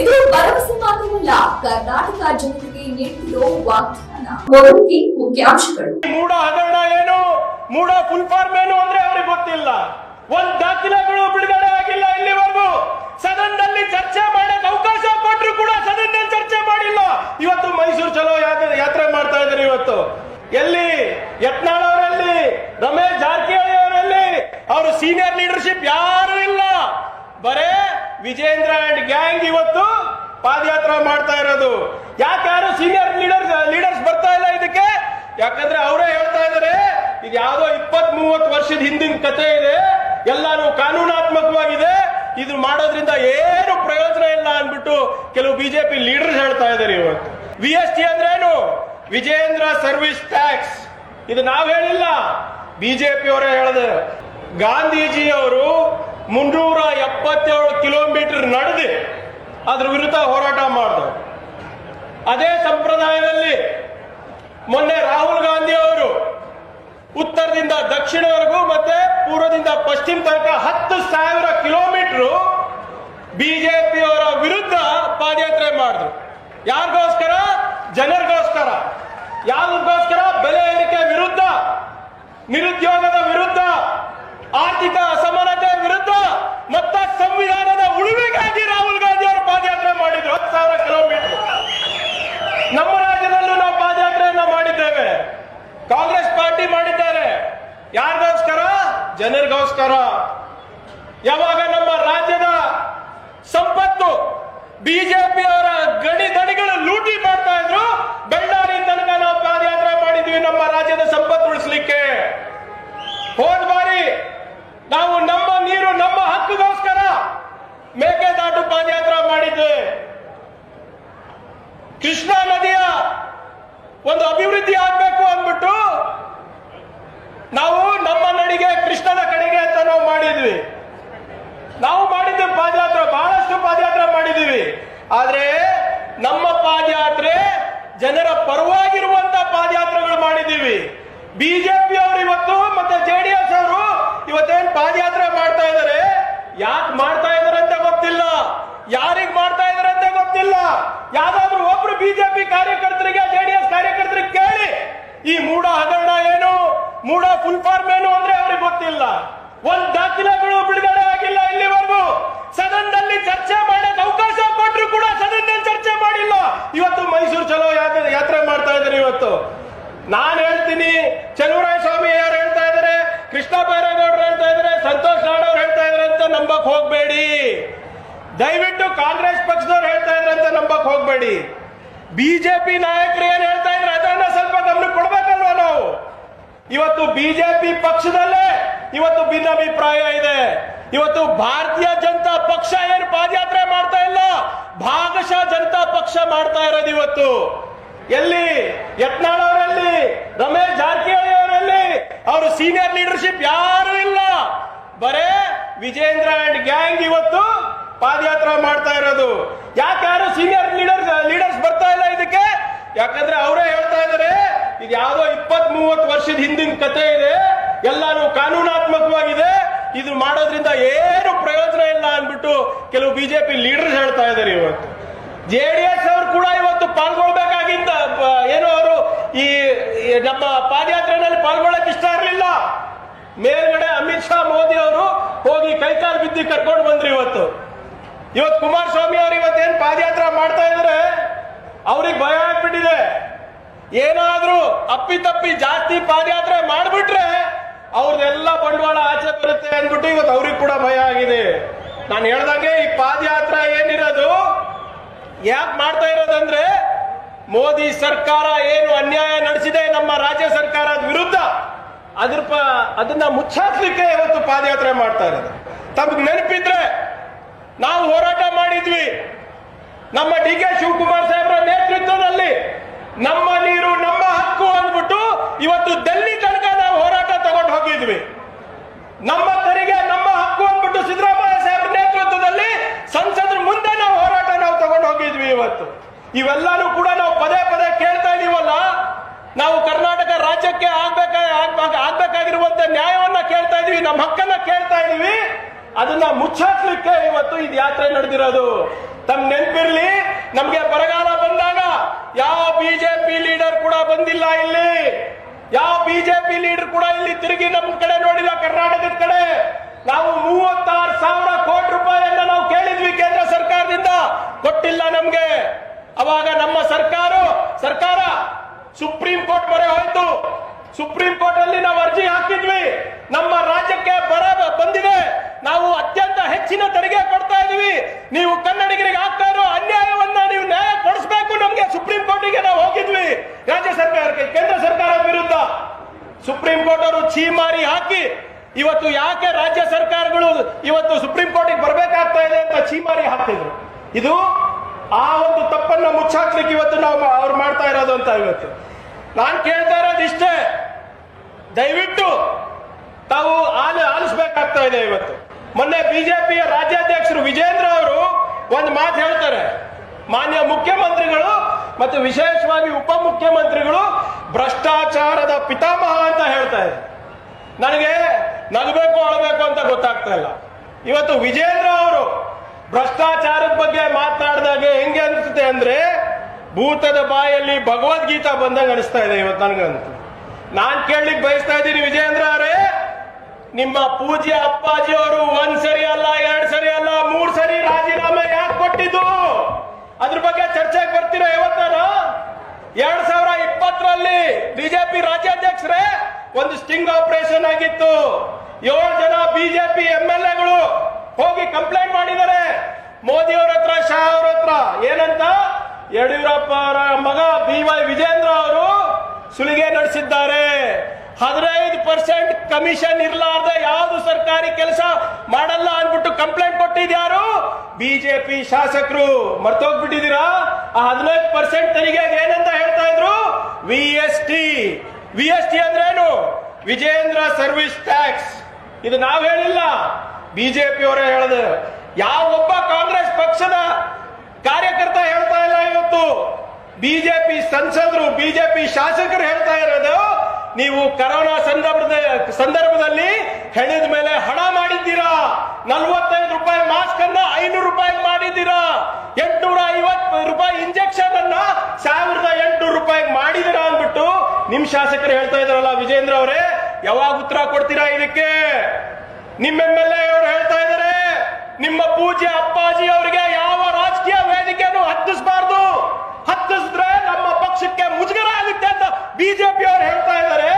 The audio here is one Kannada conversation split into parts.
ಇದು ಭರವಸೆ ಮಾತ್ರವಲ್ಲ, ಕರ್ನಾಟಕ ಜನತೆಗೆ ನೀಡಿರೋ ವಾಗ್ದಾನ. ಮುಖ್ಯಾಂಶಗಳು. ಮೂಡ ಹಗರಣ ಏನು? ಮೂಡ ಫುಲ್ ಫಾರ್ಮ್ ಏನು ಅಂದ್ರೆ ಅವ್ರಿಗೆ ಗೊತ್ತಿಲ್ಲ. ಒಂದ್ ದಾಖಲೆಗಳು ಬಿಡುಗಡೆ ಆಗಿಲ್ಲ ಇಲ್ಲಿವರೆಗೂ. ಸದನದಲ್ಲಿ ಚರ್ಚೆ ಮಾಡಕ್ ಅವಕಾಶ ಕೊಟ್ಟರು ಕೂಡ ಸದನದಲ್ಲಿ ಚರ್ಚೆ ಮಾಡಿಲ್ಲ. ಇವತ್ತು ಮೈಸೂರು ಚಲೋ ಯಾತ್ರೆ ಮಾಡ್ತಾ ಇದ್ದಾರೆ ಇವತ್ತು. ಎಲ್ಲಿ? ಯತ್ನಾಳ್ ಅವರಲ್ಲಿ? ರಮೇಶ್ ಜಾರಕಿಹೊಳಿ ಅವರಲ್ಲಿ? ಅವರು ಸೀನಿಯರ್ ಲೀಡರ್ಶಿಪ್ ಯಾರು ಇಲ್ಲ. ಬರೇ ವಿಜೇಂದ್ರ ಅಂಡ್ ಗ್ಯಾಂಗ್ ಇವತ್ತು ಪಾದಯಾತ್ರೆ ಮಾಡ್ತಾ ಇರೋದು. ಯಾಕೆ ಯಾರು ಸೀನಿಯರ್ ಲೀಡರ್ಸ್ ಲೀಡರ್ಸ್ ಬರ್ತಾ ಇಲ್ಲ ಇದಕ್ಕೆ? ಯಾಕಂದ್ರೆ ಅವರೇ ಹೇಳ್ತಾ ಇದಾರೆ, ಇದು ಯಾವ್ದೋ ಇಪ್ಪತ್ ಮೂವತ್ತು ವರ್ಷದ ಹಿಂದಿನ ಕತೆ ಇದೆ, ಎಲ್ಲಾನು ಕಾನೂನಾತ್ಮಕವಾಗಿದೆ, ಇದು ಮಾಡೋದ್ರಿಂದ ಏನು ಪ್ರಯೋಜನ ಇಲ್ಲ ಅಂದ್ಬಿಟ್ಟು ಕೆಲವು ಬಿಜೆಪಿ ಲೀಡರ್ಸ್ ಹೇಳ್ತಾ ಇದಾರೆ ಇವತ್ತು. ವಿ ಎಸ್ ಟಿ ಅಂದ್ರೇನು? Vijendra service tax. ಇದು ನಾವ್ ಹೇಳಿಲ್ಲ. ಬಿಜೆಪಿ ಅವರೇ ಹೇಳಿದೆ. ಗಾಂಧೀಜಿ ಅವರು ಮುನ್ನೂರ ಎಪ್ಪತ್ತೇಳು ಕಿಲೋಮೀಟರ್ ನಡೆದು ಅದ್ರ ವಿರುದ್ಧ ಹೋರಾಟ ಮಾಡಿದ್ರು ಅದೇ ಸಂಪ್ರದಾಯದಲ್ಲಿ ಮೊನ್ನೆ ರಾಹುಲ್ ಗಾಂಧಿ ಅವರು ಉತ್ತರದಿಂದ ದಕ್ಷಿಣವರೆಗೂ ಮತ್ತೆ ಪೂರ್ವದಿಂದ ಪಶ್ಚಿಮ ತನಕ ಹತ್ತು ಸಾವಿರ ಕಿಲೋಮೀಟರ್ ಬಿಜೆಪಿಯವರ ವಿರುದ್ಧ ಪಾದಯಾತ್ರೆ ಮಾಡಿದ್ರು. ಯಾರಿಗೋಸ್ಕರ? ಜನರಿಗೋಸ್ಕರ. ಯಾರಿಗೋಸ್ಕರ? ಬೆಲೆ ಏರಿಕೆ ವಿರುದ್ಧ, ನಿರುದ್ಯೋಗದ ವಿರುದ್ಧ. ಆರ್ಥಿಕ ಅಸಮಾನತೆ ವಿರುದ್ಧ ಮತ್ತ ಸಂವಿಧಾನದ ಉಳಿವಿಗಾಗಿ ರಾಹುಲ್ ಗಾಂಧಿ ಅವರು ಪಾದಯಾತ್ರೆ ಮಾಡಿದ್ರು ಹತ್ತು ಸಾವಿರ ಕಿಲೋಮೀಟರ್. ನಮ್ಮ ರಾಜ್ಯದಲ್ಲೂ ನಾವು ಪಾದಯಾತ್ರೆಯನ್ನ ಮಾಡಿದ್ದೇವೆ. ಕಾಂಗ್ರೆಸ್ ಪಾರ್ಟಿ ಮಾಡಿದ್ದಾರೆ. ಯಾರಿಗೋಸ್ಕರ? ಜನರಿಗೋಸ್ಕರ. ಯಾವಾಗ ನಮ್ಮ ರಾಜ್ಯದ ಸಂಪತ್ತು ಬಿಜೆಪಿ ಅವರ ಗಡಿ ದಣಿಗಳು ಲೂಟಿ ಮಾಡ್ತಾ ಇದ್ರು ಬೆಳ್ಳಾರಿ ತನಕ ನಾವು ಪಾದಯಾತ್ರೆ ಮಾಡಿದ್ವಿ, ನಮ್ಮ ರಾಜ್ಯದ ಸಂಪತ್ತು ಉಳಿಸ್ಲಿಕ್ಕೆ. ಹೋದ ಬಾರಿ ನಾವು ನಮ್ಮ ನೀರು ನಮ್ಮ ಹಕ್ಕಿಗೋಸ್ಕರ ಮೇಕೆದಾಟು ಪಾದಯಾತ್ರೆ ಮಾಡಿದ್ವಿ. ಕೃಷ್ಣಾ ನದಿಯ ಒಂದು ಅಭಿವೃದ್ಧಿ ಆಗ್ಬೇಕು ಅಂದ್ಬಿಟ್ಟು ನಾವು ನಮ್ಮ ನಡಿಗೆ ಕೃಷ್ಣನ ಕಡೆಗೆ ಅಂತ ನಾವು ಮಾಡಿದ್ವಿ. ನಾವು ಮಾಡಿದ್ವಿ ಪಾದಯಾತ್ರೆ, ಬಹಳಷ್ಟು ಪಾದಯಾತ್ರೆ ಮಾಡಿದ್ವಿ. ಆದ್ರೆ ನಮ್ಮ ಪಾದಯಾತ್ರೆ ಜನರ ಪರವಾಗಿರುವಂತ ಪಾದಯಾತ್ರೆಗಳು ಮಾಡಿದ್ದೀವಿ. ಬಿಜೆಪಿ ಅವರು ಇವತ್ತು ಮತ್ತೆ ಜೆಡಿಎಸ್ ಅವರು ಇವತ್ತೇನ್ ಪಾದಯಾತ್ರೆ ಮಾಡ್ತಾ ಇದ್ದಾರೆ ಯಾಕೆ ಮಾಡ್ತಾ ಇದಾರೆ ಅಂತ ಗೊತ್ತಿಲ್ಲ. ಯಾರಿಗ್ ಮಾಡ್ತಾ ಇದಾರೆ ಅಂತ ಗೊತ್ತಿಲ್ಲ. ಯಾವ್ದಾದ್ರು ಒಬ್ರು ಬಿಜೆಪಿ ಕಾರ್ಯಕರ್ತರಿಗೆ, ಜೆಡಿಎಸ್ ಕಾರ್ಯಕರ್ತರಿಗೆ ಕೇಳಿ. ಈ ಮೂಡ ಹಗರಣ ಏನು? ಮೂಡ ಫುಲ್ ಫಾರ್ಮ್ ಏನು ಅಂದ್ರೆ ಅವ್ರಿಗೆ ಗೊತ್ತಿಲ್ಲ. ಒಂದ್ ದಾಖಲೆಗಳು ಬಿಡುಗಡೆ ಆಗಿಲ್ಲ ಇಲ್ಲಿವರೆಗೂ. ಸದನದಲ್ಲಿ ಚರ್ಚೆ ಮಾಡಕ್ ಅವಕಾಶ ಕೊಟ್ಟರು ಕೂಡ ಸದನದಲ್ಲಿ ಚರ್ಚೆ ಮಾಡಿಲ್ಲ. ಇವತ್ತು ಮೈಸೂರು ಚಲೋ ಯಾತ್ರೆ ಮಾಡ್ತಾ ಇದ್ದಾರೆ ಇವತ್ತು. ನಾನ್ ಹೇಳ್ತೀನಿ ಚಲುವರಾಯ ಸ್ವಾಮಿ ಅವರು ದಯವಿಟ್ಟು ಕಾಂಗ್ರೆಸ್ ಪಕ್ಷದವ್ರು ಹೇಳ್ತಾ ಇದ್ರೆ ಅಂತ ನಂಬಕ್ ಹೋಗ್ಬೇಡಿ. ಬಿಜೆಪಿ ನಾಯಕರು ಏನ್ ಹೇಳ್ತಾ ಇದ್ರೆ ಅದನ್ನ ಸ್ವಲ್ಪ ಗಮನ ಕೊಡ್ಬೇಕಲ್ವಾ ನಾವು? ಇವತ್ತು ಬಿಜೆಪಿ ಪಕ್ಷದಲ್ಲೇ ಇವತ್ತು ಭಿನ್ನಾಭಿಪ್ರಾಯ ಇದೆ. ಇವತ್ತು ಭಾರತೀಯ ಜನತಾ ಪಕ್ಷ ಏನು ಪಾದಯಾತ್ರೆ ಮಾಡ್ತಾ ಇಲ್ಲ? ಭಾಗಶಃ ಜನತಾ ಪಕ್ಷ ಮಾಡ್ತಾ ಇರೋದು ಇವತ್ತು. ಎಲ್ಲಿ? ಯತ್ನಾಳ್ ಅವರಲ್ಲಿ? ರಮೇಶ್ ಜಾರಕಿಹೊಳಿ ಅವರಲ್ಲಿ? ಅವರು ಸೀನಿಯರ್ ಲೀಡರ್ಶಿಪ್ ಯಾರು ಇಲ್ಲ. ಬರೇ ವಿಜೇಂದ್ರ ಅಂಡ್ ಗ್ಯಾಂಗ್ ಇವತ್ತು ಪಾದಯಾತ್ರೆ ಮಾಡ್ತಾ ಇರೋದು. ಯಾರು ಸೀನಿಯರ್ ಲೀಡರ್ಸ್ ಲೀಡರ್ಸ್ ಬರ್ತಾ ಇಲ್ಲ ಇದಕ್ಕೆ? ಯಾಕಂದ್ರೆ ಅವರೇ ಹೇಳ್ತಾ ಇದಾರೆ, ಇದು ಯಾವುದೋ ಇಪ್ಪತ್ ಮೂವತ್ತು ವರ್ಷದ ಹಿಂದಿನ ಕತೆ ಇದೆ. ಎಲ್ಲಾನು ಕಾನೂನಾತ್ಮಕವಾಗಿದೆ. ಇದು ಮಾಡೋದ್ರಿಂದ ಏನು ಪ್ರಯೋಜನ ಇಲ್ಲ ಅಂದ್ಬಿಟ್ಟು ಕೆಲವು ಬಿಜೆಪಿ ಲೀಡರ್ಸ್ ಹೇಳ್ತಾ ಇದ್ದಾರೆ ಇವತ್ತು. ಜೆ ಡಿ ಎಸ್ ಅವರು ಕೂಡ ಇವತ್ತು ಪಾಲ್ಗೊಳ್ಬೇಕಾಗಿದ್ದ ಏನೋ ಅವರು ಈ ನಮ್ಮ ಪಾದಯಾತ್ರೆನಲ್ಲಿ ಪಾಲ್ಗೊಳ್ಳಕ್ ಇಷ್ಟ ಇರಲಿಲ್ಲ. ಮೇಲ್ಗಡೆ ಅಮಿತ್ ಶಾ, ಮೋದಿ ಅವರು ಹೋಗಿ ಕೈಕಾಲು ಬಿದ್ದಿ ಕರ್ಕೊಂಡು ಬಂದ್ರು ಇವತ್ತು. ಇವತ್ತು ಕುಮಾರಸ್ವಾಮಿ ಅವರು ಇವತ್ತೇನ್ ಪಾದಯಾತ್ರೆ ಮಾಡ್ತಾ ಇದ್ರೆ? ಅವ್ರಿಗೆ ಭಯ ಆಗ್ಬಿಟ್ಟಿದೆ. ಏನಾದ್ರೂ ಅಪ್ಪಿತಪ್ಪಿ ಜಾಸ್ತಿ ಪಾದಯಾತ್ರೆ ಮಾಡಿಬಿಟ್ರೆ ಅವ್ರದೆಲ್ಲ ಬಂಡವಾಳ ಆಚೆ ಬರುತ್ತೆ ಅಂದ್ಬಿಟ್ಟು ಇವತ್ತು ಅವ್ರಿಗೆ ಕೂಡ ಭಯ ಆಗಿದೆ. ನಾನು ಹೇಳ್ದಂಗೆ ಈ ಪಾದಯಾತ್ರೆ ಏನಿರೋದು, ಯಾಕೆ ಮಾಡ್ತಾ ಇರೋದಂದ್ರೆ ಮೋದಿ ಸರ್ಕಾರ ಏನು ಅನ್ಯಾಯ ನಡೆಸಿದೆ ನಮ್ಮ ರಾಜ್ಯ ಸರ್ಕಾರದ ವಿರುದ್ಧ, ಅದ್ರ ಅದನ್ನ ಮುಚ್ಚಾಕ್ಲಿಕ್ಕೆ ಇವತ್ತು ಪಾದಯಾತ್ರೆ ಮಾಡ್ತಾ ಇರೋದು. ತಮಗೆ ನೆನಪಿದ್ರೆ ನಮ್ಮ ಡಿ ಕೆ ಶಿವಕುಮಾರ್ ಸಾಹೇಬರ ನೇತೃತ್ವದಲ್ಲಿ ನಮ್ಮ ನೀರು, ನಮ್ಮ ಹಕ್ಕು ಅಂದ್ಬಿಟ್ಟು ಇವತ್ತು ಡೆಲ್ಲಿ ತನಕ ನಾವು ಹೋರಾಟ ತಗೊಂಡು ಹೋಗಿದ್ವಿ. ನಮ್ಮ ತೆರಿಗೆ, ನಮ್ಮ ಹಕ್ಕು ಅಂದ್ಬಿಟ್ಟು ಸಿದ್ದರಾಮಯ್ಯ ಸಾಹೇಬ್ರ ನೇತೃತ್ವದಲ್ಲಿ ಸಂಸದರ ಮುಂದೆ ನಾವು ಹೋರಾಟ ನಾವು ತಗೊಂಡು ಹೋಗಿದ್ವಿ ಇವತ್ತು. ಇವೆಲ್ಲಾನು ಕೂಡ ನಾವು ಪದೇ ಪದೇ ಕೇಳ್ತಾ ಇದೀವಲ್ಲ, ನಾವು ಕರ್ನಾಟಕ ರಾಜ್ಯಕ್ಕೆ ಆಗ್ಬೇಕ ಆಗ್ಬೇಕ- ಆಗ್ಬೇಕಾಗಿರುವಂತ ನ್ಯಾಯವನ್ನ ಕೇಳ್ತಾ ಇದೀವಿ, ನಮ್ಮ ಹಕ್ಕನ್ನ ಕೇಳ್ತಾ ಇದೀವಿ. ಅದನ್ನ ಮುಚ್ಚಾಕ್ಲಿಕ್ಕೆ ಇವತ್ತು ಇದು ಯಾತ್ರೆ ನಡೆದಿರೋದು. ತಮ್ ನೆನ್ಪಿರ್ಲಿ, ನಮ್ಗೆ ಬರಗಾಲ ಬಂದಾಗ ಯಾವ ಬಿಜೆಪಿ ಲೀಡರ್ ಕೂಡ ಬಂದಿಲ್ಲ ಇಲ್ಲಿ. ಯಾವ ಬಿಜೆಪಿ ಲೀಡರ್ ಕೂಡ ಇಲ್ಲಿ ತಿರುಗಿ ನಮ್ಮ ಕಡೆ ನೋಡಿಲ್ಲ, ಕರ್ನಾಟಕದ ಕಡೆ. ನಾವು ಮೂವತ್ತಾರು ಸಾವಿರ ಕೋಟಿ ರೂಪಾಯಿಯನ್ನ ನಾವು ಕೇಳಿದ್ವಿ ಕೇಂದ್ರ ಸರ್ಕಾರದಿಂದ. ಕೊಟ್ಟಿಲ್ಲ ನಮ್ಗೆ. ಅವಾಗ ನಮ್ಮ ಸರ್ಕಾರ ಸರ್ಕಾರ ಸುಪ್ರೀಂ ಕೋರ್ಟ್ ಮೊರೆ ಹೋಯ್ತು. ಸುಪ್ರೀಂ ಕೋರ್ಟ್ ಅಲ್ಲಿ ನಾವು ಅರ್ಜಿ ಹಾಕಿದ್ವಿ. ನಮ್ಮ ರಾಜ್ಯಕ್ಕೆ ಬರ ಬಂದಿದೆ. ನಾವು ಅತ್ಯಂತ ಹೆಚ್ಚಿನ ತೆರಿಗೆ ಕೊಡ್ತಾ ಇದೀವಿ. ನೀವು ಕನ್ನಡಿಗರಿಗೆ ಆಗ್ತಾ ಇರೋ ಅನ್ಯಾಯವನ್ನ ನೀವು ನ್ಯಾಯ ಕೊಡಿಸ್ಬೇಕು ನಮ್ಗೆ. ಸುಪ್ರೀಂ ಕೋರ್ಟಿಗೆ ನಾವು ಹೋಗಿದ್ವಿ. ರಾಜ್ಯ ಸರ್ಕಾರಕ್ಕೆ, ಕೇಂದ್ರ ಸರ್ಕಾರ ವಿರುದ್ಧ. ಸುಪ್ರೀಂ ಕೋರ್ಟ್ ಅವರು ಛೀಮಾರಿ ಹಾಕಿ. ಇವತ್ತು ಯಾಕೆ ರಾಜ್ಯ ಸರ್ಕಾರಗಳು ಇವತ್ತು ಸುಪ್ರೀಂ ಕೋರ್ಟಿಗೆ ಬರಬೇಕಾಗ್ತಾ ಇದೆ ಅಂತ ಛೀಮಾರಿ ಹಾಕ್ತಿದ್ರು ಇದು ಆ ಒಂದು ತಪ್ಪನ್ನ ಮುಚ್ಚಾಕ್ಲಿಕ್ಕೆ ಇವತ್ತು ನಾವು ಅವ್ರು ಮಾಡ್ತಾ ಇರೋದು ಅಂತ ಇವತ್ತು. ನಾನು ಕೇಳ್ತಾ ಇರೋದು ಇಷ್ಟೇ. ದಯವಿಟ್ಟು ತಾವು ಆಲ ಆಲಿಸ್ಬೇಕಾಗ್ತಾ ಇದೆ ಇವತ್ತು. ಮೊನ್ನೆ ಬಿಜೆಪಿಯ ರಾಜ್ಯಾಧ್ಯಕ್ಷರು ವಿಜೇಂದ್ರ ಅವರು ಒಂದು ಮಾತು ಹೇಳ್ತಾರೆ. ಮಾನ್ಯ ಮುಖ್ಯಮಂತ್ರಿಗಳು ಮತ್ತು ವಿಶೇಷವಾಗಿ ಉಪಮುಖ್ಯಮಂತ್ರಿಗಳು ಭ್ರಷ್ಟಾಚಾರದ ಪಿತಾಮಹ ಅಂತ ಹೇಳ್ತಾ ಇದೆ ನನಗೆ ನಗಬೇಕು, ಅಳಬೇಕು ಅಂತ ಗೊತ್ತಾಗ್ತಾ ಇಲ್ಲ. ಇವತ್ತು ವಿಜೇಂದ್ರ ಅವರು ಭ್ರಷ್ಟಾಚಾರದ ಬಗ್ಗೆ ಮಾತನಾಡಿದಾಗ ಹೆಂಗೆ ಅನಿಸುತ್ತೆ ಅಂದ್ರೆ ಭೂತದ ಬಾಯಲ್ಲಿ ಭಗವದ್ಗೀತಾ ಬಂದಂಗೆ ಅನಿಸ್ತಾ ಇದೆ ಇವತ್ತು ನನಗಂತೂ. ನಾನ್ ಕೇಳಲಿಕ್ಕೆ ಬಯಸ್ತಾ ಇದ್ದೀನಿ ವಿಜೇಂದ್ರ ಅವರೇ. ನಿಮ್ಮ ಪೂಜೆ ಅಪ್ಪಾಜಿ ಅವರು ಒಂದ್ ಸರಿ ಅಲ್ಲ, ಎರಡ್ ಸರಿ ಅಲ್ಲ, ಮೂರ್ ಸರಿ ರಾಜೀನಾಮೆ ಯಾಕೆ ಕೊಟ್ಟಿದ್ದು? ಅದ್ರ ಬಗ್ಗೆ ಚರ್ಚೆಗೆ ಬರ್ತೀರಾ ಇವತ್ತಾರ ಎರಡ್ ಸಾವಿರ ಇಪ್ಪತ್ತರಲ್ಲಿ ಬಿಜೆಪಿ ರಾಜ್ಯಾಧ್ಯಕ್ಷರೇ ಒಂದು ಸ್ಟಿಂಗ್ ಆಪರೇಷನ್ ಆಗಿತ್ತು. ಏಳು ಜನ ಬಿಜೆಪಿ ಎಂ ಎಲ್ ಎಗಳು ಹೋಗಿ ಕಂಪ್ಲೇಂಟ್ ಮಾಡಿದ್ದಾರೆ. ಮೋದಿ ಅವ್ರ ಹತ್ರ, ಶಾ ಅವ್ರ ಹತ್ರ. ಏನಂತ? ಯಡಿಯೂರಪ್ಪ ಅವರ ಮಗ ಬಿ ವೈ ವಿಜೇಂದ್ರ ಅವರು ಸುಲಿಗೆ ನಡೆಸಿದ್ದಾರೆ. ಹದಿನೈದು ಪರ್ಸೆಂಟ್ ಕಮಿಷನ್ ಇರ್ಲಾರ್ದೆ ಯಾವ್ದು ಸರ್ಕಾರಿ ಕೆಲಸ ಮಾಡಲ್ಲ ಅನ್ಬಿಟ್ಟು ಕಂಪ್ಲೇಂಟ್ ಕೊಟ್ಟಿದ್ಯಾರು? ಬಿಜೆಪಿ ಶಾಸಕರು. ಮರ್ತೋಗ್ಬಿಟ್ಟಿದ್ದೀರಾ? ಆ ಹದಿನೈದು ಪರ್ಸೆಂಟ್ ತೆರಿಗೆ ಏನಂತ ಹೇಳ್ತಾ ಇದ್ರು? V S T V S T ಅಂದ್ರೇನು? Vijendra service tax. ಇದು ನಾವು ಹೇಳಿಲ್ಲ. ಬಿಜೆಪಿ ಅವರೇ ಹೇಳಿದ್ರು ಯಾವ ಒಬ್ಬ ಕಾಂಗ್ರೆಸ್ ಪಕ್ಷದ ಕಾರ್ಯಕರ್ತ ಹೇಳ್ತಾ ಇಲ್ಲ ಇವತ್ತು. ಬಿಜೆಪಿ ಸಂಸದರು, ಬಿಜೆಪಿ ಶಾಸಕರು ಹೇಳ್ತಾ ಇರೋದು, ನೀವು ಕರೋನಾ ಸಂದರ್ಭದ ಸಂದರ್ಭದಲ್ಲಿ ಹೆಣದ ಮೇಲೆ ಹಣ ಮಾಡಿದ್ದೀರಾ? ನಲ್ವತ್ತೈದು ರೂಪಾಯಿ ಮಾಸ್ಕ್ ಅನ್ನ ಐನೂರು ರೂಪಾಯಿ ಮಾಡಿದ್ದೀರಾ? ಎಂಟುನೂರ ಐವತ್ತು ರೂಪಾಯಿ ಇಂಜೆಕ್ಷನ್ ಅನ್ನ ಸಾವಿರದ ಎಂಟುನೂರು ರೂಪಾಯಿ ಮಾಡಿದಿರಾ ಅಂದ್ಬಿಟ್ಟು ನಿಮ್ ಶಾಸಕರು ಹೇಳ್ತಾ ಇದ್ರಲ್ಲ ವಿಜೇಂದ್ರ ಅವರೇ, ಯಾವಾಗ ಉತ್ತರ ಕೊಡ್ತೀರಾ ಇದಕ್ಕೆ? ನಿಮ್ಮ ಎಂ ಎಲ್ ಎ ಅವರು ಹೇಳ್ತಾ ಇದ್ದಾರೆ ನಿಮ್ಮ ಪೂಜೆ ಅಪ್ಪಾಜಿ ಅವರಿಗೆ ಯಾವ ರಾಜಕೀಯ ವೇದಿಕೆಯನ್ನು ಹತ್ತಿಸಬಾರ್ದು? ಪಕ್ಷಕ್ಕೆ ಮುಜುಗರ ಆಗುತ್ತೆ ಅಂತ ಬಿಜೆಪಿ ಅವರು ಹೇಳ್ತಾ ಇದ್ದಾರೆ.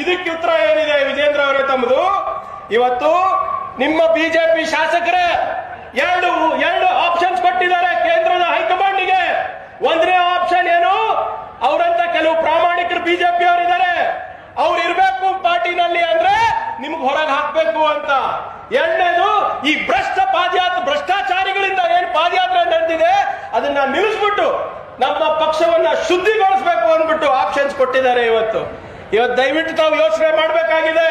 ಇದಕ್ಕೆ ಉತ್ತರ ಏನಿದೆ ವಿಜೇಂದ್ರ ಅವರೇ ತಮ್ಮದು? ಇವತ್ತು ನಿಮ್ಮ ಬಿಜೆಪಿ ಶಾಸಕರೇ ಎರಡು ಎರಡು ಆಪ್ಷನ್ಸ್ ಕೊಟ್ಟಿದ್ದಾರೆ ಕೇಂದ್ರದ ಹೈಕಮಾಂಡ್ಗೆ. ಒಂದನೇ ಆಪ್ಷನ್ ಏನು? ಅವರಂತ ಕೆಲವು ಪ್ರಾಮಾಣಿಕರು ಬಿಜೆಪಿ ಅವರಿದ್ದಾರೆ ಅವ್ರು ಇರ್ಬೇಕು ಪಾರ್ಟಿನಲ್ಲಿ ಅಂದ್ರೆ ನಿಮ್ಗೆ ಹೊರಗೆ ಹಾಕ್ಬೇಕು ಅಂತ. ಎರಡನೇದು, ಈ ಭ್ರಷ್ಟ ಪಾದಯಾತ್ರೆ, ಭ್ರಷ್ಟಾಚಾರಿಗಳಿಂದ ಏನ್ ಪಾದಯಾತ್ರೆ ನಡೆದಿದೆ, ಅದನ್ನ ನಿಲ್ಲಿಸ್ಬಿಟ್ಟು ನಮ್ಮ ಪಕ್ಷವನ್ನ ಶುದ್ಧಿಗೊಳಿಸಬೇಕು ಅಂದ್ಬಿಟ್ಟು ಆಪ್ಷನ್ಸ್ ಕೊಟ್ಟಿದ್ದಾರೆ ಇವತ್ತು. ಇವತ್ತು ದಯವಿಟ್ಟು ತಾವು ಯೋಚನೆ ಮಾಡಬೇಕಾಗಿದೆ.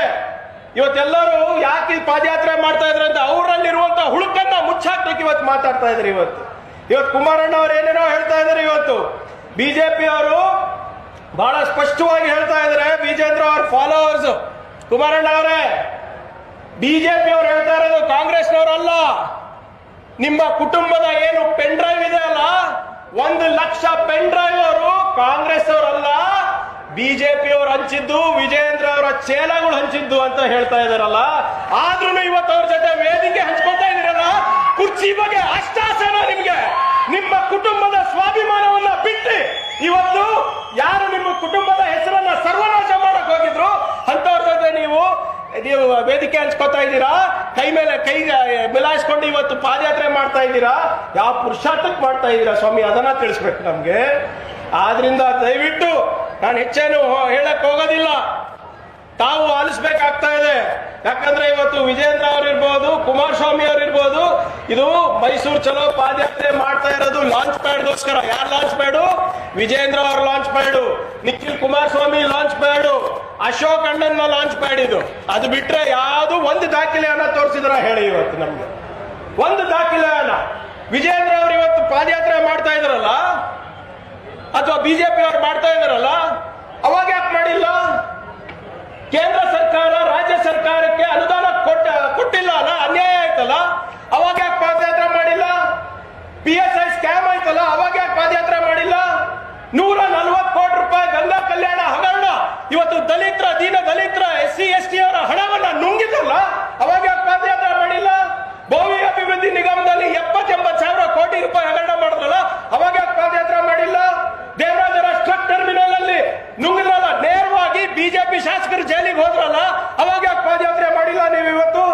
ಇವತ್ತೆಲ್ಲರೂ ಯಾಕೆ ಪಾದಯಾತ್ರೆ ಮಾಡ್ತಾ ಇದ್ರೆ ಅಂತ ಅವರಲ್ಲಿರುವಂತ ಹುಳುಕನ್ನ ಮುಚ್ಚಾಕ್ಲಿಕ್ಕೆ ಇವತ್ತು ಮಾತಾಡ್ತಾ ಇದ್ದಾರೆ ಇವತ್ತು. ಇವತ್ತು ಕುಮಾರಣ್ಣ ಅವ್ರು ಏನೇನೋ ಹೇಳ್ತಾ ಇದ್ದಾರೆ ಇವತ್ತು. ಬಿಜೆಪಿ ಅವರು ಬಹಳ ಸ್ಪಷ್ಟವಾಗಿ ಹೇಳ್ತಾ ಇದ್ದಾರೆ, ಬಿಜೇಂದ್ರ ಅವ್ರ ಫಾಲೋವರ್ಸ್ ಕುಮಾರಣ್ಣ ಅವರೇ. ಬಿಜೆಪಿ ಅವ್ರು ಹೇಳ್ತಾ ಇರೋದು ಕಾಂಗ್ರೆಸ್ನವರಲ್ಲ. ನಿಮ್ಮ ಕುಟುಂಬದ ಏನು ಪೆನ್ ಡ್ರೈವ್ ಇದೆ ಅಲ್ಲ? ಒಂದು ಲಕ್ಷ ಪೆನ್ ಡ್ರೈವ್ ಅವರು ಕಾಂಗ್ರೆಸ್ ಅವರಲ್ಲ ಬಿಜೆಪಿ ಅವರು ಹಂಚಿದ್ದು ವಿಜಯೇಂದ್ರ ಅವರ ಚೇಲಗಳು ಹಂಚಿದ್ದು ಅಂತ ಹೇಳ್ತಾ ಇದಾರಲ್ಲ ಆದ್ರೂ ಇವತ್ತು ಅವ್ರ ಜೊತೆ ವೇದಿಕೆ ಹಂಚ್ಕೊತಾ ಇದೀರಲ್ಲ ಕುರ್ಚಿ ಬಗ್ಗೆ ಅಷ್ಟಾಸನ ನಿಮ್ಗೆ. ನಿಮ್ಮ ಕುಟುಂಬದ ಸ್ವಾಭಿಮಾನವನ್ನ ಬಿಟ್ಟು ಇವತ್ತು ಯಾರು ನಿಮ್ಮ ಕುಟುಂಬದ ಹೆಸರನ್ನ ಸರ್ವನಾಶ ಮಾಡಕ್ ಹೋಗಿದ್ರು? ಅಂತವ್ರ ಜೊತೆ ನೀವು ನೀವು ವೇದಿಕೆ ಹಂಚ್ಕೊತಾ ಇದ್ದೀರಾ? ಕೈ ಮೇಲೆ ಕೈ ಮಿಲಾಯಿಸ್ಕೊಂಡು ಇವತ್ತು ಪಾದಯಾತ್ರೆ ಮಾಡ್ತಾ ಇದ್ದೀರಾ? ಯಾವ ಪುರುಷಾರ್ಥಕ್ಕೆ ಮಾಡ್ತಾ ಇದ್ದೀರಾ ಸ್ವಾಮಿ? ಅದನ್ನ ತಿಳಿಸ್ಬೇಕು ನಮ್ಗೆ. ಆದ್ರಿಂದ ದಯವಿಟ್ಟು ನಾನು ಹೆಚ್ಚೇನು ಹೇಳಕ್ ಹೋಗೋದಿಲ್ಲ. ತಾವು ಆಲಿಸ್ಬೇಕಾಗ್ತಾ ಇದೆ. ಯಾಕಂದ್ರೆ ಇವತ್ತು ವಿಜೇಂದ್ರ ಅವ್ರು ಇರ್ಬೋದು ಕುಮಾರಸ್ವಾಮಿ ಅವ್ರು ಇರ್ಬೋದು ಇದು ಮೈಸೂರು ಚಲೋ ಪಾದಯಾತ್ರೆ ಮಾಡ್ತಾ ಇರೋದು ಲಾಂಚ್ ಪ್ಯಾಡ್ಗೋಸ್ಕರ ಯಾರು ಲಾಂಚ್ ಪ್ಯಾಡು ವಿಜೇಂದ್ರ ಅವ್ರ launch pad Nikhil Kumaraswamy launch pad Ashok ಅಣ್ಣನ ಲಾಂಚ್ ಇದು ಅದು ಬಿಟ್ರೆ ಯಾವುದು ಒಂದು ದಾಖಲೆಯನ್ನ ತೋರಿಸಿದ್ರ ಹೇಳಿ ಇವತ್ತು ನಮ್ಗೆ. ಒಂದು ದಾಖಲೆಯನ್ನ. ವಿಜೇಂದ್ರ ಅವರು ಇವತ್ತು ಪಾದಯಾತ್ರೆ ಮಾಡ್ತಾ ಇದ್ರಲ್ಲ? ಅಥವಾ ಬಿಜೆಪಿ ಅವರು ಮಾಡ್ತಾ ಇದ್ರಲ್ಲ? ಅವಾಗ ಯಾಕೆ ಮಾಡಿಲ್ಲ? ಕೇಂದ್ರ ಸರ್ಕಾರ ರಾಜ್ಯ ಸರ್ಕಾರಕ್ಕೆ ಅನುದಾನ ಕೊಟ್ಟ, ಕೊಟ್ಟಿಲ್ಲ ಅಲ್ಲ? ಅನ್ಯಾಯ ಆಯ್ತಲ್ಲ? ಅವಾಗ ಯಾಕೆ ಪಾದಯಾತ್ರೆ ಮಾಡಿಲ್ಲ? ಪಿ ಎಸ್ ಐ ಸ್ಕ್ಯಾಮ್ ಆಯ್ತಲ್ಲ? ಅವಾಗ ಯಾಕೆ ಪಾದಯಾತ್ರೆ ಮಾಡಿಲ್ಲ? ನೂರ ನಲ್ವತ್ತು ಕೋಟಿ ರೂಪಾಯಿ ಗಂಗಾ ಕಲ್ಯಾಣ ಹಗರಣ ಇವತ್ತು ದಲಿತರ, ದೀನ ದಲಿತರ, ಎಸ್ ಸಿ, ಎಸ್ ಟಿ ಅವರ ಹಣವನ್ನ ನುಂಗಿದಲ್ಲ ಅವಾಗ ಪಾದಯಾತ್ರೆ ಮಾಡಿಲ್ಲ. ಭೂಮಿ ಅಭಿವೃದ್ಧಿ ನಿಗಮದಲ್ಲಿ ಎಪ್ಪತ್ತೆಂಬತ್ತು ಸಾವಿರ ಕೋಟಿ ರೂಪಾಯಿ ಹಗರಣ ಮಾಡಿದ್ರಲ್ಲ, ಅವಾಗ ಪಾದಯಾತ್ರೆ ಮಾಡಿಲ್ಲ. ದೇವರಾಜರ ಟ್ರಕ್ ಟರ್ಮಿನಲ್ ಅಲ್ಲಿ ನುಂಗಿದ್ರಲ್ಲ, ನೇರವಾಗಿ ಬಿಜೆಪಿ ಶಾಸಕರು ಜೈಲಿಗೆ ಹೋದ್ರಲ್ಲ, ಅವಾಗ ಪಾದಯಾತ್ರೆ ಮಾಡಿಲ್ಲ ನೀವು ಇವತ್ತು.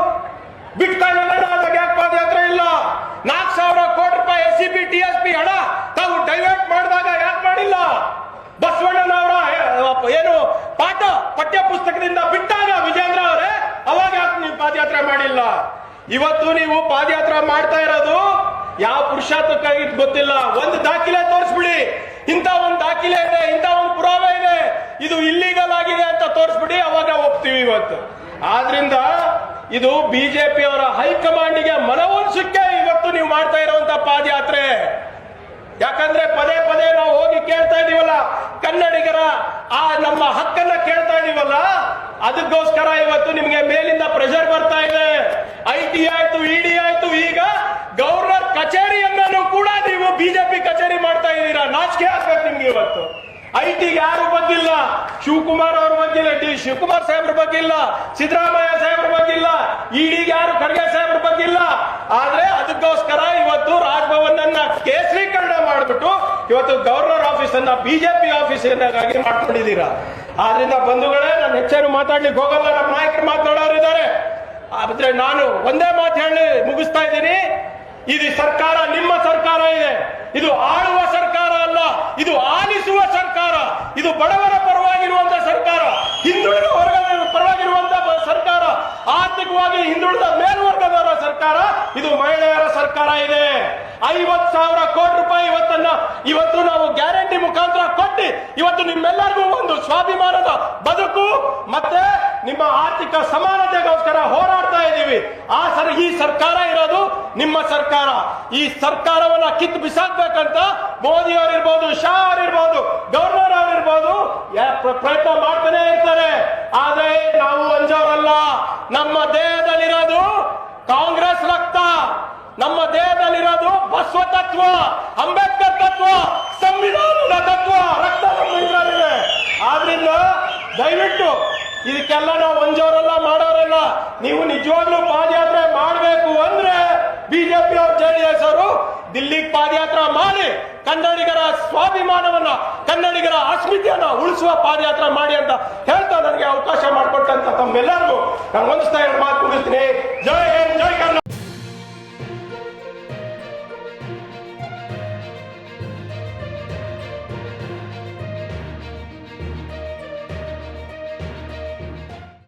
ಬಿಟ್ಕಾಯಿನ್ ಯಾಕೆ ಪಾದಯಾತ್ರೆ ಇಲ್ಲ. ನಾಲ್ಕು ಸಾವಿರ ಕೋಟಿ ರೂಪಾಯಿ S C T S P ಹಣ ತಾವು ಡೈವರ್ಟ್ ಮಾಡಿದಾಗ ಯಾಕೆ ಮಾಡಿಲ್ಲ? ಬಸವಣ್ಣನವರ ಏನು ಪಠ್ಯ ಬಿಟ್ಟಾಗ ವಿಜೇಂದ್ರ ಅವರೇ, ಅವಾಗ ಯಾಕೆ ನೀವು ಪಾದಯಾತ್ರೆ ಮಾಡಿಲ್ಲ? ಇವತ್ತು ನೀವು ಪಾದಯಾತ್ರೆ ಮಾಡ್ತಾ ಇರೋದು, ಯಾವ ಪುರುಷಾರ್ಥಕ್ಕಾಗಿ ಗೊತ್ತಿಲ್ಲ. ಒಂದು ದಾಖಲೆ ತೋರಿಸ್ಬಿಡಿ. ಇಂಥ ಒಂದು ದಾಖಲೆ ಇದೆ, ಇಂಥ ಒಂದು ಪುರಾವೆ ಇದೆ. ಇದು ಇಲ್ಲಿಗಲ್ ಆಗಿದೆ ಅಂತ ತೋರಿಸ್ಬಿಡಿ, ಅವಾಗ ಒಪ್ತೀವಿ ಇವತ್ತು. ಆದ್ರಿಂದ ಇದು ಬಿಜೆಪಿ ಅವರ ಹೈಕಮಾಂಡಿಗೆ ಮನವೊಲಿಸಕ್ಕೆ ಇವತ್ತು ನೀವು ಮಾಡ್ತಾ ಇರುವಂತ ಪಾದಯಾತ್ರೆ. ಯಾಕಂದ್ರೆ ಪದೇ ಪದೇ ನಾವು ಹೋಗಿ ಕೇಳ್ತಾ ಇದೀವಲ್ಲ ಕನ್ನಡಿಗರ ಆ ನಮ್ಮ ಹಕ್ಕನ್ನ ಕೇಳ್ತಾ ಇದೀವಲ್ಲ? ಅದಕ್ಕೋಸ್ಕರ ಇವತ್ತು ನಿಮ್ಗೆ ಮೇಲಿಂದ ಪ್ರೆಷರ್ ಬರ್ತಾ ಇದೆ. ಐ ಟಿ ಆಯ್ತು, ಇಡಿ ಆಯ್ತು, ಈಗ ಗವರ್ನರ್ ಕಚೇರಿಯನ್ನೂ ಕೂಡ ನೀವು ಬಿಜೆಪಿ ಕಚೇರಿ ಮಾಡ್ತಾ ಇದ್ದೀರಾ? ನಾಚಿಕೆ ಆಗ್ಬೇಕು ನಿಮ್ಗೆ ಇವತ್ತು. ಐ ಟಿಗೆ ಯಾರು ಬಂದಿಲ್ಲ? ಶಿವಕುಮಾರ್ ಅವ್ರ ಬಂದಿಲ್ಲ, ಡಿ ಶಿವಕುಮಾರ್ ಸಾಹೇಬ್ರ ಬಗ್ಗಿಲ್ಲ ಸಿದ್ದರಾಮಯ್ಯ ಸಾಹೇಬ್ರ ಬಗ್ಗಿಲ್ಲ ಇಡಿಗೆ ಯಾರು ಖರ್ಗೆ ಸಾಹೇಬ್ರ ಬಗ್ಗಿಲ್ಲ ಆದ್ರೆ ಅದಕ್ಕೋಸ್ಕರ ಇವತ್ತು ರಾಜ್ಭವನ್ ಅನ್ನ ಕೇಸರೀಕರಣ ಮಾಡಿಬಿಟ್ಟು ಇವತ್ತು ಗವರ್ನರ್ ಆಫೀಸ್ ಅನ್ನ ಬಿಜೆಪಿ ಆಫೀಸ್ ಮಾಡ್ಕೊಂಡಿದ್ದೀರಾ? ಆದ್ರಿಂದ ಬಂಧುಗಳೇ, ನಾನು ಹೆಚ್ಚೇನು ಮಾತಾಡ್ಲಿಕ್ಕೆ ಹೋಗಲ್ಲ, ನಮ್ಮ ನಾಯಕರು ಮಾತಾಡೋರು ಇದ್ದಾರೆ. ಆದ್ರೆ ನಾನು ಒಂದೇ ಮಾತು ಹೇಳಿ ಮುಗಿಸ್ತಾ ಇದ್ದೀನಿ. ಇದು ಸರ್ಕಾರ, ನಿಮ್ಮ ಸರ್ಕಾರ ಇದೆ. ಇದು ಆಳುವ ಸರ್ಕಾರ. ಇದು ಆಲಿಸುವ ಸರ್ಕಾರ, ಇದು ಬಡವರ ಪರವಾಗಿರುವಂತಹ ಸರ್ಕಾರ, ಹಿಂದುಳಿದ ವರ್ಗದ ಪರವಾಗಿರುವಂತಹ ಸರ್ಕಾರ, ಆರ್ಥಿಕವಾಗಿ ಹಿಂದುಳಿದ ಮೇಲ್ವರ್ಗದವರ ಸರ್ಕಾರ, ಇದು ಮಹಿಳೆಯರ ಸರ್ಕಾರ ಇದೆ. ಐವತ್ ಸಾವಿರ ಕೋಟಿ ರೂಪಾಯಿ ಇವತ್ತನ್ನ, ಇವತ್ತು ನಾವು ಗ್ಯಾರಂಟಿ ಮುಖಾಂತರ ಕೊಟ್ಟಿ, ಇವತ್ತು ನಿಮ್ಮೆಲ್ಲರಿಗೂ ಒಂದು ಸ್ವಾಭಿಮಾನದ ಬದುಕು, ಮತ್ತೆ ನಿಮ್ಮ ಆರ್ಥಿಕ ಸಮಾನತೆಗೋಸ್ಕರ ಹೋರಾಡ್ತಾ ಇದ್ದೀವಿ. ಆ ಸರ್, ಈ ಸರ್ಕಾರ ಇರೋದು ನಿಮ್ಮ ಸರ್ಕಾರ. ಈ ಸರ್ಕಾರವನ್ನ ಕಿತ್ತು ಬಿಸಾಕ್ಬೇಕಂತ ಮೋದಿ ಅವರಿರ್ಬೋದು, ಶಾ ಅವರಿರ್ಬೋದು, ಗವರ್ನರ್ ಅವರಿರ್ಬೋದು ಪ್ರಯತ್ನ ಮಾಡ್ತಾನೆ ಇರ್ತಾರೆ. ಆದ್ರೆ ನಾವು ಅಂಜೋರಲ್ಲ. ನಮ್ಮ ದೇಹದಲ್ಲಿರೋದು ಕಾಂಗ್ರೆಸ್ ರಕ್ತ. ನಮ್ಮ ದೇಹದಲ್ಲಿರೋದು ಬಸವ ತತ್ವ, ಅಂಬೇಡ್ಕರ್ ತತ್ವ, ಸಂವಿಧಾನದ ತತ್ವ, ರಕ್ತ ನಮ್ಮ ಆದ್ರಿಂದ ದಯವಿಟ್ಟು ಇದಕ್ಕೆಲ್ಲ ನಾವು ಒಂಜೋರಲ್ಲ ಮಾಡೋರಲ್ಲ. ನೀವು ನಿಜವಾಗ್ಲೂ ಪಾದಯಾತ್ರೆ ಮಾಡಬೇಕು ಅಂದ್ರೆ ಬಿಜೆಪಿ ಅವರು ಜೆ ಡಿ ಎಸ್ ಅವರು ದಿಲ್ಲಿಗೆ ಪಾದಯಾತ್ರೆ ಮಾಡಿ ಕನ್ನಡಿಗರ ಸ್ವಾಭಿಮಾನವನ್ನ, ಕನ್ನಡಿಗರ ಅಸ್ಮಿತೆಯನ್ನ ಉಳಿಸುವ ಪಾದಯಾತ್ರೆ ಮಾಡಿ ಅಂತ ಹೇಳ್ತಾ ನನಗೆ ಅವಕಾಶ ಮಾಡಿಕೊಟ್ಟಂತ ತಮ್ಮೆಲ್ಲರಿಗೂ ನಾನು ಒಂದಿಸ್ತಾ ಎರಡು ಮಾತು ಮುಗಿಸ್ತೀನಿ. ಜೈ ಹಿಂದ್, ಜೈ ಕರ್ನಾಟಕ